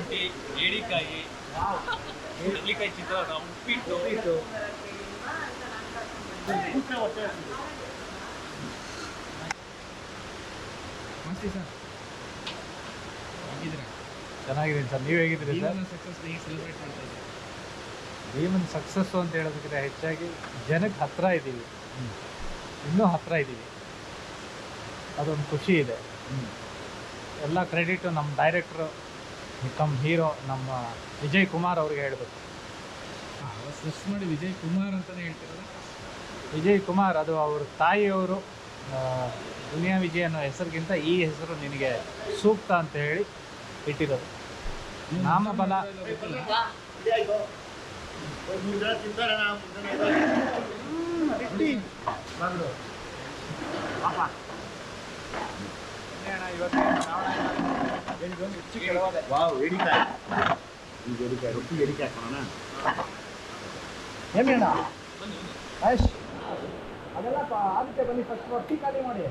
ರೊಟ್ಟಿ ಏಡಿಕಾಯಿ ಕಡ್ಲಿಕಾಯಿ ಚಿತ್ರಾನ್ನ ಉಪ್ಪಿಟ್ಟು ಮಸ್ತಿ ಸರ್. ಹೇಗಿದ್ದೀರಾ? ಚೆನ್ನಾಗಿದ್ದೀನಿ ಸರ್. ನೀವು ಹೇಗಿದ್ದೀರಿ ಸರ್? ಸಕ್ಸಸ್ ಹೇಗೆ ಸೆಲೆಬ್ರೇಟ್ ಮಾಡ್ತಾ ಇದ್ದೀರಾ ಜೀವನ ಸಕ್ಸಸ್ಸು ಅಂತ ಹೇಳೋದಕ್ಕಿಂತ ಹೆಚ್ಚಾಗಿ ಜನಕ್ಕೆ ಹತ್ರ ಇದ್ದೀವಿ. ಇನ್ನೂ ಹತ್ರ ಇದ್ದೀವಿ. ಅದೊಂದು ಖುಷಿ ಇದೆ. ಎಲ್ಲ ಕ್ರೆಡಿಟು ನಮ್ಮ ಡೈರೆಕ್ಟ್ರು ಕಮ್ ಹೀರೋ ನಮ್ಮ ವಿಜಯ್ ಕುಮಾರ್ ಅವ್ರಿಗೆ ಹೇಳಬೇಕು ಸರ್ಚ್ ಮಾಡಿ ವಿಜಯ್ ಕುಮಾರ್ ಅಂತಲೇ ಹೇಳ್ತಿರೋದು ವಿಜಯ್ ಕುಮಾರ್ ಅದು ಅವ್ರ ತಾಯಿಯವರು ದುನಿಯಾ ವಿಜಯ್ ಅನ್ನೋ ಹೆಸರಿಗಿಂತ ಈ ಹೆಸರು ನಿನಗೆ ಸೂಕ್ತ ಅಂತ ಹೇಳಿ ಇಟ್ಟಿರೋದು ನಾಮಬಲ ವಾವ್ ಈಗ ಏಡಿಕಾಯಿ ರೊಟ್ಟಿ ಏಡಿಕಾಯಿ ಹಾಕೋಣ ಅಣ್ಣ ಆಯ್ಷ್ ಅದೆಲ್ಲ ಆಗುತ್ತೆ ಬನ್ನಿ ಫಸ್ಟ್ ರೊಟ್ಟಿ ಖಾಲಿ ಮಾಡಿ.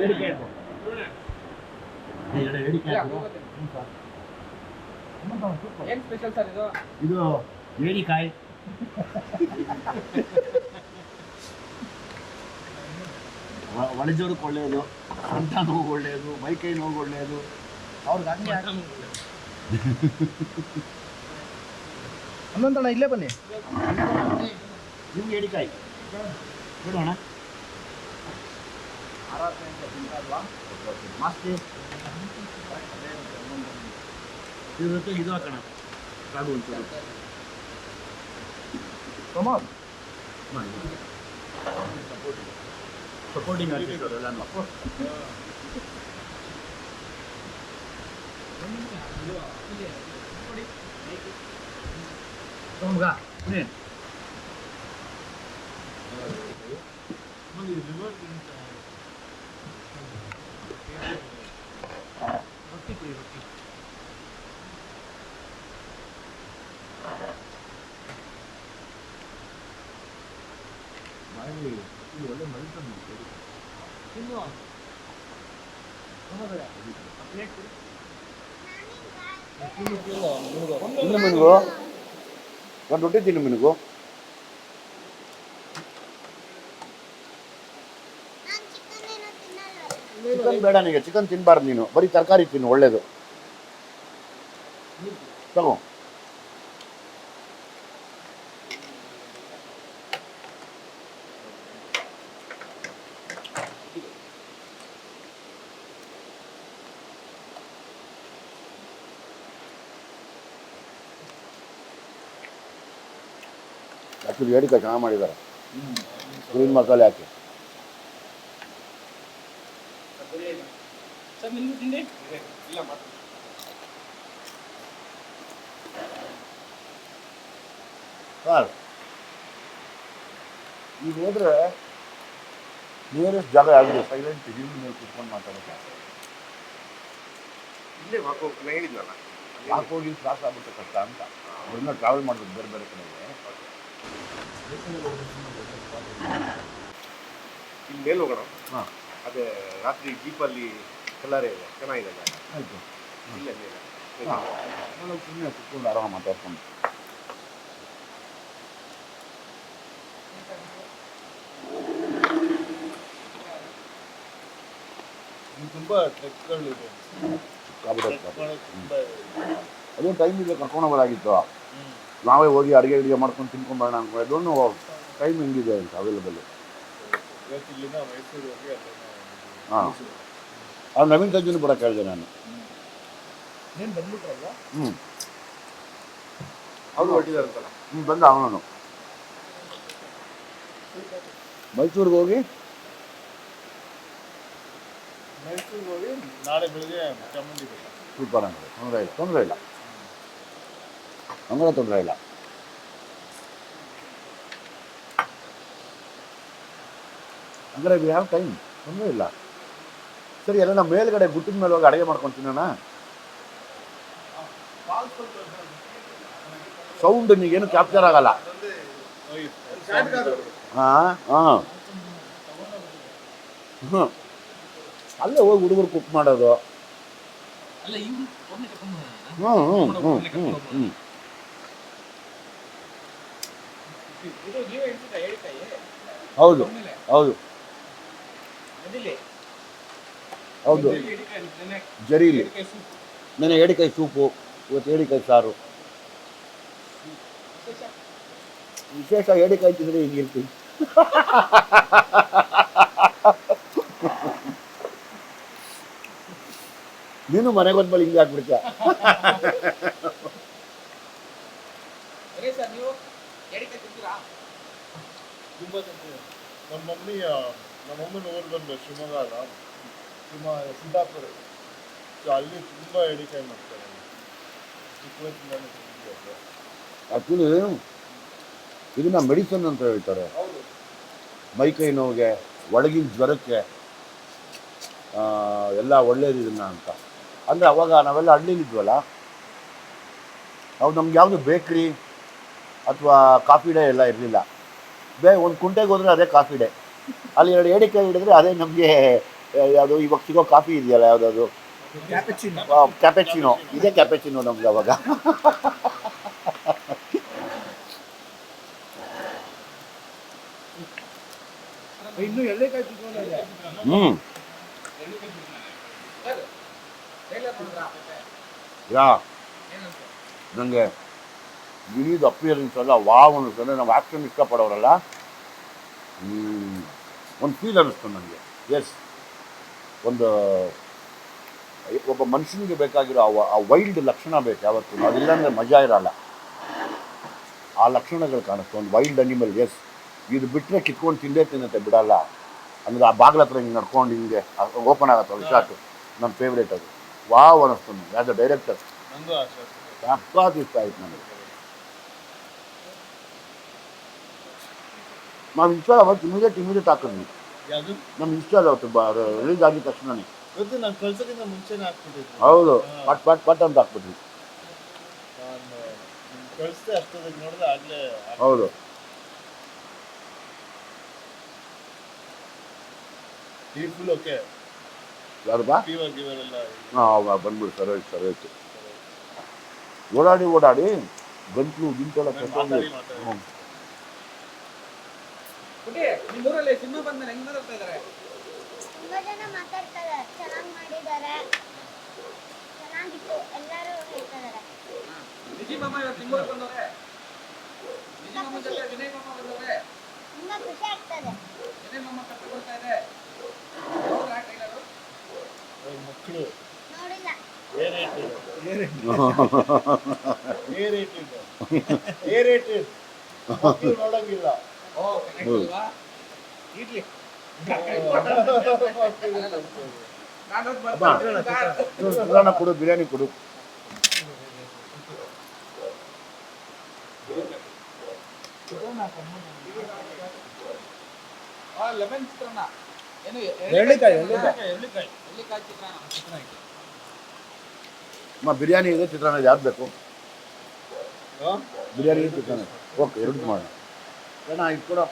ಏಡಿಕಾಯಿ ಹಾಕು ಎರಡು ಏಡಿಕಾಯಿ ಹಾಕು ಏನು ಸ್ಪೆಷಲ್ ಸರ್ ಇದು? ಇದು ಏಡಿಕಾಯಿ ಒಳಜೋರಕ್ಕೆ ಒಳ್ಳೆಯದು ಸೊಂಟ ನೋವು ಒಳ್ಳೆಯದು ಮೈಕೈ ನೋವು ಒಳ್ಳೆಯದು. ಅವ್ರಿಗೆ ಹಂಗೆ ಹನ್ನೊಂದಣ್ಣ ಇಲ್ಲೇ ಬನ್ನಿ. ನಿಮ್ಗೆ ಎಡಿಕಾಯಿ ಬಿಡೋಣ ಮಸ್ತಿ. ಇದು ಹಾಕೋಣ. Pramod. Supporting artist or Alan Mako. Come ga, come in. Thank you. ಇದು ಒಳ್ಳೆ ಮಲ್ಕೊಂಡು ತಿನ್ನು ಮಿನುಗು. ಒಂದು ರೊಟ್ಟಿ ತಿನ್ನು ಮಿನುಗು. ಚಿಕನ್ ಬೇಡ ನಿನಗೆ. ಚಿಕನ್ ತಿನ್ನಬಾರ್ದು ನೀನು. ಬರೀ ತರಕಾರಿ ತಿನ್ನು, ಒಳ್ಳೇದು. ತಗೋ. ಆ್ಯಕ್ಚುಲಿ ಏಡಿಕಾಯಿ ಚೆನ್ನಾಗಿ ಮಾಡಿದ್ದಾರೆ. ಗ್ರೀನ್ ಮಸಾಲೆ ಹಾಕಿ ಸರ್ ಈಗ ಹೋದ್ರೆ ನಿಯರೆಸ್ಟ್ ಜಾಗ ಯಾವುದು? ಸೈಲೆಂಟ್ ಹಿಂದಿ ಮೇಲೆ ಕುತ್ಕೊಂಡು ಮಾತಾಡೋದು ಇಲ್ಲೇ ವಾಕ್ ಹೇಳಿದ್ನಲ್ಲ. ಯಾಕೆ ಹೋಗಿ ತ್ರಾಸ ಆಗುತ್ತೆ ಕಷ್ಟ ಅಂತ. ಅವ್ರನ್ನ ಟ್ರಾವೆಲ್ ಮಾಡೋದು ಬೇರೆ ಬೇರೆ ಕಡೆಗೆ. ಇಲ್ಲಿ ಮೇಲೆ ಹೋಗೋಣ. ಹಾಂ. ಅದೇ ರಾತ್ರಿ ಜೀಪಲ್ಲಿ ಕಲ್ಲರೆ ಇದೆ ಚೆನ್ನಾಗಿದೆ. ಆಯಿತು. ಇಲ್ಲ ಮೇಲೆ. ಸುಮ್ಮನೆ ಕುತ್ಕೊಂಡು ಆರಾಮ ಮಾತಾಡ್ಕೊಂಡು. ತುಂಬಾ ಟ್ರೆಕ್ಗಳಿದೆ ಅದೇ ಟೈಮ್ ಇದೆ ಕರ್ಕೊಂಡು ಹೋಗೋದಾಗಿತ್ತು ನಾವೇ ಹೋಗಿ ಅಡುಗೆ ಅಡುಗೆ ಮಾಡ್ಕೊಂಡು ತಿನ್ಕೊಂಡು ಬರೋಣ ಅನ್ಕೊಂಡು ಡೋಂಟ್ ಟೈಮ್ ಹೆಂಗಿದೆ ಅಂತ ಅವೈಲೇಬಲ್ ಹಾಂ. ನವೀನ್ ಸಂಜೆನೂ ಬರೋಕ್ಕೆ ಹೇಳಿದೆ ನಾನು. ಹ್ಞೂ ಅವ್ರು ಹೊರಟಿದಾರಂತಲ್ಲ ಹ್ಞೂ ಬಂದ ಅವನು ಮೈಸೂರಿಗೆ ಹೋಗಿ? ಮೈಸೂರಿಗೆ ಹೋಗಿ ನಾಳೆ ಬೆಳಿಗ್ಗೆ ಚಾಮುಂಡಿ ಸೂಪರ್ ಅಂದರೆ ತೊಂದರೆ ಇಲ್ಲ ತೊಂದರೆ ಇಲ್ಲ. ತೊಂದರೆ ಇಲ್ಲ. ಹಂಗಾರೆ ವಿ ಹ್ಯಾವ್ ಟೈಮ್ ತೊಂದರೆ ಇಲ್ಲ. ಸರಿ ಎಲ್ಲ ನಮ್ಮ ಮೇಲ್ಗಡೆ ಗುಟ್ಟಿನ ಮೇಲೆ ಹೋಗಿ ಅಡುಗೆ ಮಾಡ್ಕೊಂಡು ತಿನ್ನೋಣ? ಸೌಂಡ್ ನಿಗೇನು ಕ್ಯಾಪ್ಚರ್ ಆಗಲ್ಲ. ಹಾಂ ಹಾಂ. ಹ್ಞೂ ಅಲ್ಲೇ ಹೋಗಿ ಹುಡುಗರು ಕುಕ್ ಮಾಡೋದು. ಹ್ಞೂ ಹ್ಞೂ ಹ್ಞೂ ಹ್ಞೂ ಹ್ಞೂ ಇದು ನೀವೇ ಹೇಳ್ತಿದ್ದ ಹೇಳಿಕಾಯಿ ಹೌದು ಹೌದು. ಹೌದು. ಹೇಳಿಕಾಯಿ ನೆನೆ ಎಡಿಕಾಯಿ ಸೂಪ್, ಇವತ್ತು ಎಡಿಕಾಯಿ ಸಾರು. ವಿಶೇಷ ಎಡಿಕಾಯಿ ತಿಂದರೆ ಇರ್ತೀನಿ ನೀನು ಮನೆಗೆ ಬಂದ್ಮೇಲೆ ಹಿಂಗೆ ಹಾಕ್ಬಿಡ್ತೀಯ ಅರೇ ಸರ್ ನೀವು ಹೇಳಿಕಾಯಿ ತಿಂತೀರಾ ತುಂಬ ತಿಂತೀವಿ ಆ, ನಮ್ಮ ಅಮ್ಮನ ಊರು ಬಂದು ಶಿವಮೊಗ್ಗ ಅಲ್ಲ ಸಿದ್ದಾಪುರ. ಸೊ ಅಲ್ಲಿ ತುಂಬ ಎಡಿಕಾಯಿ ಮಾಡ್ತಾರೆ. ಚಿಕ್ಕ ವಯಸ್ಸಿಂದಾನೆ ತಿಂತಿದ್ದೆ. ಆ್ಯಕ್ಚುಲಿ ಇದನ್ನ ಮೆಡಿಸನ್ ಅಂತ ಹೇಳ್ತಾರೆ. ಹೌದು. ಮೈಕೈ ನೋವಿಗೆ ಒಳಗಿನ ಜ್ವರಕ್ಕೆ ಆ, ಎಲ್ಲ ಒಳ್ಳೇದು ಇದನ್ನ ಅಂತ. ಅಂದರೆ ಅವಾಗ ನಾವೆಲ್ಲ ಹಳ್ಳಿಲಿದ್ವಲ್ಲ? ನಾವು ನಮ್ಗೆ ಯಾವುದು ಬೇಕ್ರಿ? ಅಥವಾ ಕಾಫಿ ಡೇ ಎಲ್ಲ ಇರಲಿಲ್ಲ. ಬೇ ಒಂದು ಕುಂಟೆಗೆ ಹೋದ್ರೆ ಅದೇ ಕಾಫಿ ಡೇ. ಅಲ್ಲಿ ಎರಡು ಏಡಿಕಾಯಿ ಹಿಡಿದ್ರೆ ಅದೇ ನಮಗೆ ಯಾವುದು ಇವಾಗ ಸಿಗೋ ಕಾಫಿ ಇದೆಯಲ್ಲ ಯಾವುದಾದ್ರು? ಕ್ಯಾಪೆಚಿನೋ ಇದೇ ಕ್ಯಾಪೆಚಿನೋ ನಮ್ಗೆ ಅವಾಗ. ಹ್ಞೂ ಯಾ ನನಗೆ ಗಿಳಿದು ಅಪಿಯರೆನ್ಸ್ ಎಲ್ಲ ವಾವ್ ಅನ್ನಿಸ್ತದೆ. ನಾವು ಆ್ಯಕ್ಷನ್ ಇಷ್ಟಪಡೋರಲ್ಲ. ಒಂದು ಫೀಲ್ ಅನ್ನಿಸ್ತು ನನಗೆ. ಎಸ್ ಒಂದು ಒಬ್ಬ ಮನುಷ್ಯನಿಗೆ ಬೇಕಾಗಿರೋ ಆ ವೈಲ್ಡ್ ಲಕ್ಷಣ ಬೇಕು ಯಾವತ್ತೂ. ಅದಿಲ್ಲಾಂದ್ರೆ ಮಜಾ ಇರಲ್ಲ. ಆ ಲಕ್ಷಣಗಳು ಕಾಣಿಸ್ತು. ಒಂದು ವೈಲ್ಡ್ ಅನಿಮಲ್ ಎಸ್ ಇದು ಬಿಟ್ಟರೆ ಕಿತ್ಕೊಂಡು ತಿಂದೇ ತಿನ್ನತ್ತೆ ಬಿಡಲ್ಲ. ಅಂದರೆ ಆ ಬಾಗ್ಲ ಹತ್ರ ಹಿಂಗೆ ನಡ್ಕೊಂಡು ಹಿಂಗೆ ಓಪನ್ ಆಗತ್ತಲ್ಲ ಶಾಟು ನನ್ನ ಫೇವ್ರೇಟ್ ಅದು. ವಾವ್ ಅನ್ನಿಸ್ತು ನನಗೆ. ಆ್ಯಸ್ ಅ ಡೈರೆಕ್ಟರ್ ಸಖತ್ ಇಷ್ಟ ಆಯ್ತು ನನಗೆ. ನಾವು ಇನ್ಸ್ಟಾಲ್ ಅವತ್ತು ఇమీడియట్ ఇమీడియట్ ಹಾಕಿದ್ವಿ ಯಾವುದು ನಮ್ಮ ಇನ್ಸ್ಟಾಲ್ ಆಗುತ್ತೆ ರಿಲೀಸ್ ಆಗಿದ ತಕ್ಷಣನೇ ಇವತ್ತು ನಾನು ಕಳ್ಸೋಕ್ಕಿಂತ ಮುಂಚೆನೇ ಹಾಕ್ಬಿಟ್ಟಿದ್ದೆ ಹೌದು ಪಟ್ ಪಟ್ ಪಟ್ ಅಂತ ಹಾಕ್ಬಿಟ್ವಿ ನಾನು ಕಳಿಸ್ದೆ ಅಷ್ಟೊತ್ತಿಗೆ ನೋಡಿದ್ರೆ ಆಗಲೇ ಹೌದು ನೀರು ಫುಲ್ ಓಕೆ ಯಾರದಾ ಫೀವರ್ ಗಿವರ್ ಎಲ್ಲ ಹಾಂ ಬಂದ್ಬಿಡು ಸರಿ ಆಯ್ತು ಸರಿ ಹೋಯ್ತು ಓಡಾಡಿ ಓಡಾಡಿ ಗಂಟ್ಲು ಗಿಂಟೆಲ್ಲ ಮಾತಾಡಿ ಮಾತಾಡಿ ಹ್ಞೂ ಪುಟಿ ಬಂದ ಮೇಲೆ ಸಿನಿಮಾ ಬಂದ್ಮೇಲೆ ಹೆಂಗ್ ಮಾತಾಡ್ತಾ ಇದಾರೆ? ತುಂಬಾ ಜನ ಮಾತಾಡ್ತಾರೆ ಚೆನ್ನಾಗಿ ಮಾಡಿದ್ದಾರೆ. ಚೆನ್ನಾಗಿತ್ತು ಎಲ್ಲರೂ ಹೇಳ್ತಿದ್ದಾರೆ. ವಿಜಯ್ ಮಾಮ ಇವತ್ತು ನಿಮ್ಮೂರಿಗೆ ಬಂದವ್ರೆ? ವಿಜಯ್ ಮಾಮ ಜೊತೆ ವಿನಯ್ ಮಾಮ ಬಂದವ್ರೆ? ತುಂಬಾ ಖುಷಿ ಆಗ್ತದೆ. ವಿನಯ್ ಮಾಮ ಇದೆ. ಮಕ್ಕಳು. ನೋಡಿಲ್ಲ. ನೋಡಂಗಿಲ್ಲ. ಕೊಡು ಬಿರಿಯಾನಿ ಕೊಡು. ಲೆಮನ್ ಚಿತ್ರಾನ್ನ ಏನು ಎಳ್ಳಿಕಾಯಿ, ಚಿತ್ರಾನ್ನ? ಎಳ್ಳಿಕಾಯಿ. ಎಳ್ಳಿಕಾಯಿ ಚಿತ್ರಾನ್ನ ಅಮ್ಮ ಬಿರಿಯಾನಿ ಇದೆ ಚಿತ್ರಾನ್ನ ಯಾವ್ದು ಬೇಕು? ಹಾ? ಬಿರಿಯಾನಿ ಇದೆ ಚಿತ್ರಾನ್ನ. ಓಕೆ ಎರಡು ಮಾಡೋಣ ಅಣ್ಣ ಇದು ಕೊಡು.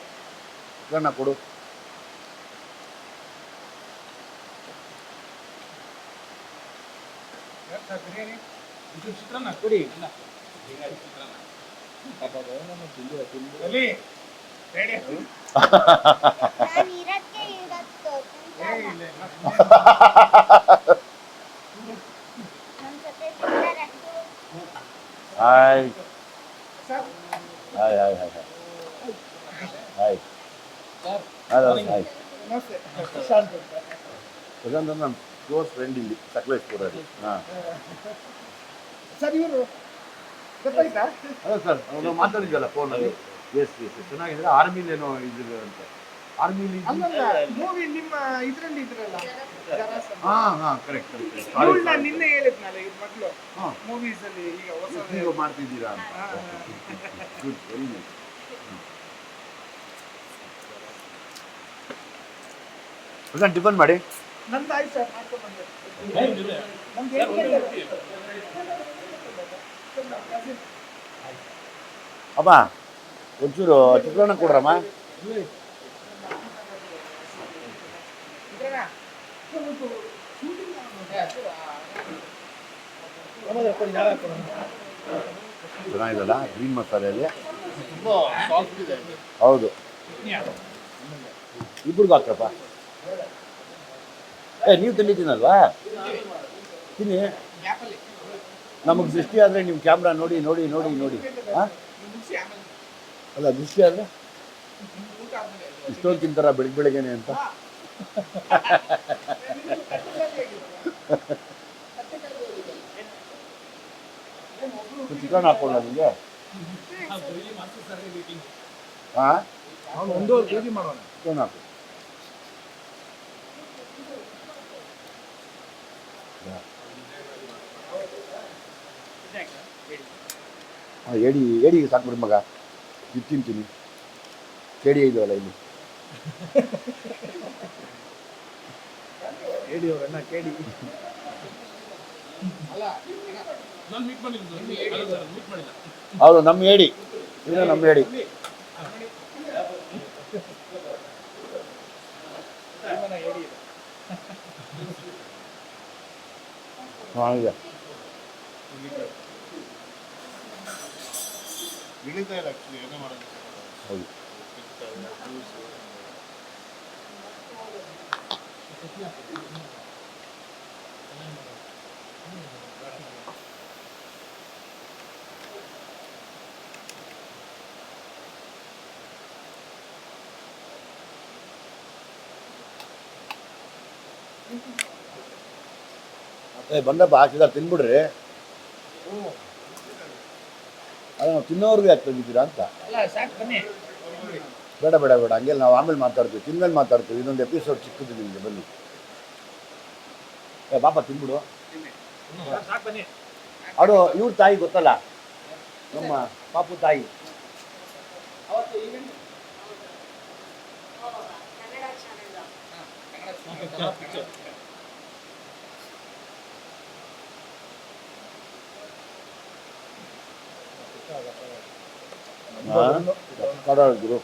ಚಿತ್ರಾನ್ನ. ಕೊಡು ಚಿತ್ರಾನ್ನ ಇಲ್ಲ hi hi hi hi hello hi ನಮಸ್ತೆ ಪ್ರಶಾಂತ್ ನನ್ನ ಕ್ಲೋಸ್ ಫ್ರೆಂಡ್ ಇಲ್ಲಿ ಸಕಲೇಶ್ಪುರಲ್ಲಿ ಹಾಂ ಸರ್ ಇವರು ಗೊತ್ತಾಯ್ತಾ ಹಲೋ ಸರ್ ನಾವು ಮಾತಾಡಿದ್ವಲ್ಲ ಫೋನಲ್ಲಿ ಎಸ್ ಎಸ್ ಚೆನ್ನಾಗಿದ್ರೆ ಆರ್ಮಿಲಿ ಏನೋ ಇದ್ರು ಅಂತ. ಆರ್ಮಿಲಿ ಅಲ್ಲಲ್ಲ ಮೂವಿ ನಿಮ್ಮ ಇದ್ರಲ್ಲಿ ಇದ್ರಲ್ಲ? ಹಾಂ ಹಾಂ ಕರೆಕ್ಟ್ ಕರೆಕ್ಟ್ ಇವಳು ನಾನು ನಿನ್ನೆ ಹೇಳಿದ್ನಲ್ಲ ಇದು ಮಗಳು ಹಾಂ. ಮೂವೀಸ್ ಅಲ್ಲಿ ಈಗ ಹೊಸ ನೀವು ಮಾಡ್ತಿದ್ದೀರಾ ಅಂತ. ಹಾ, good very nice Pradhan tiffin ಮಾಡಿ. ನಂದು ಆಯ್ತು ಸರ್ ಮಾಡ್ಕೊಂಡು ಬಂದೆ. ನಮ್ದು ಏನ್ ಅಮ್ಮ ಒಂಚೂರು ಚಿತ್ರಾನ್ನ ಕೊಡ್ರಮ್ಮ. ಚೆನ್ನಾಗಿದಲ್ಲ ಗ್ರೀನ್ ಮಸಾಲೆಯಲ್ಲಿ. ಹೌದು. ಇಬ್ಬರಿಗೂ ಹಾಕ್ರಪ್ಪ. ಏ ನೀವು ತಿಂದಿದ್ದೀನಲ್ವಾ? ತಿನ್ನಿ. ನಮಗೆ ದೃಷ್ಟಿ ಆದರೆ ನಿಮ್ಮ ಕ್ಯಾಮ್ರಾ ನೋಡಿ ನೋಡಿ ನೋಡಿ ನೋಡಿ. ಹಾಂ ಅಲ್ಲ ದೃಷ್ಟಿ ಆದರೆ? ಇಷ್ಟೊಂದು ತಿಂತಾರ ಬೆಳಿಗ್ಗೆ ಬೆಳಿಗ್ಗೆನೆ ಅಂತ. ಚಿಕನ್ ಹಾಕೊಳ್ಳ ನಿಮಗೆ? ಹಾಂ ಒಂದು ಚಿಕನ್ ಹಾಕು. ಹಾಂ ಏಡಿ ಏಡಿಗೆ ಸಾಕ್ಬಿಡಿ ಮಗ. ಇದು ತಿಂತೀನಿ. ಕೇಡಿ ಇದೆಯಲ್ಲ ಇಲ್ಲಿ. ಮಾಡಿಲ್ಲ ಹೌದು ನಮ್ಮ ಏಡಿ ಇದು ನಮ್ಮ ಏಡಿ ಹಾಂ ಇದೆ ಇಳಿತಾ ಇಲ್ಲ ಆ್ಯಕ್ಚುಲಿ ಏನೋ ಮಾಡೋದು ಹೌದು ಜ್ಯೂಸ್ ಏ ಬಂದಪ್ಪ ಹಾಕಿದ ತಿನ್ಬಿಡ್ರಿ. ಅಲ್ಲ ನಾವು ತಿನ್ನೋರ್ಗೂ ಯಾಕೆ ತಂದಿದ್ದೀರಾ ಅಂತ? ಅಲ್ಲ ಸಾಕು ಬನ್ನಿ. ಬೇಡ ಬೇಡ ಬೇಡ ಹಂಗೆಲ್ಲ ನಾವು ಆಮೇಲೆ ಮಾತಾಡ್ತೀವಿ ತಿಂದ್ಮೇಲೆ ಮಾತಾಡ್ತೀವಿ ಇನ್ನೊಂದು ಎಪಿಸೋಡ್ ಚಿಕ್ಕದು ನಿಮಗೆ ಬನ್ನಿ. ಏ ಪಾಪ ತಿನ್ಬಿಡು. ಅಡು ಇವ್ರ ತಾಯಿ ಗೊತ್ತಲ್ಲ? ನಮ್ಮ ಪಾಪು ತಾಯಿ. ಕಡಾಳಿದ್ರು కడాలి గురు